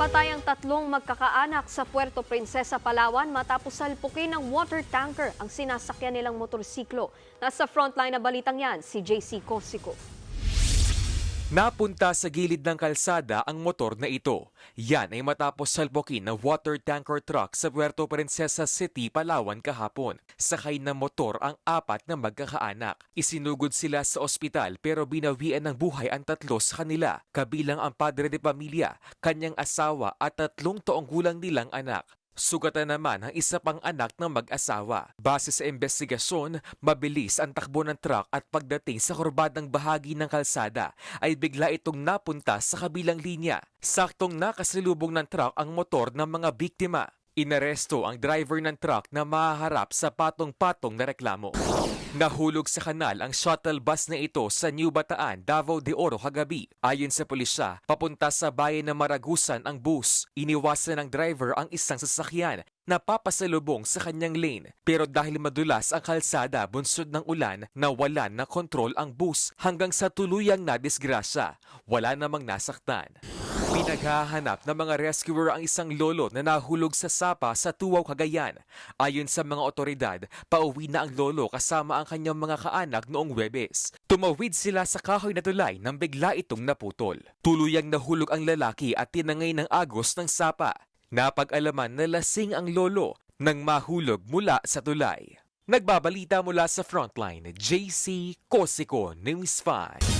Patay ang tatlong magkakaanak sa Puerto Princesa, Palawan matapos salpukin ng water tanker ang sinasakyan nilang motorsiklo. Nasa frontline na balitang yan, si JC Cosico. Napunta sa gilid ng kalsada ang motor na ito. Yan ay matapos salpukin ng water tanker truck sa Puerto Princesa City, Palawan kahapon. Sakay ng motor ang apat na magkakaanak. Isinugod sila sa ospital pero binawian ng buhay ang tatlo sa kanila, kabilang ang padre de pamilya, kanyang asawa at tatlong taong gulang nilang anak. Sugatan naman ang isa pang anak ng mag-asawa. Base sa investigasyon, mabilis ang takbo ng truck at pagdating sa kurbadang bahagi ng kalsada ay bigla itong napunta sa kabilang linya. Saktong nakasalubong ng truck ang motor ng mga biktima. Inaresto ang driver ng truck na mahaharap sa patong-patong na reklamo. Nahulog sa kanal ang shuttle bus na ito sa New Bataan, Davao de Oro kagabi. Ayon sa pulisya, papunta sa bayan ng Maragusan ang bus. Iniwasan ng driver ang isang sasakyan na papasalubong sa kanyang lane. Pero dahil madulas ang kalsada bunsod ng ulan, nawalan ng kontrol ang bus hanggang sa tuluyang nadisgrasya. Wala namang nasaktan. Pinaghahanap ng mga rescuer ang isang lolo na nahulog sa sapa sa Tuwaw, Cagayan. Ayon sa mga otoridad, pauwi na ang lolo kasama ang kanyang mga kaanak noong Webes. Tumawid sila sa kahoy na tulay nang bigla itong naputol. Tuluyang nahulog ang lalaki at tinangay ng agos ng sapa. Napag-alaman na lasing ang lolo nang mahulog mula sa tulay. Nagbabalita mula sa frontline, JC Cosico, News 5.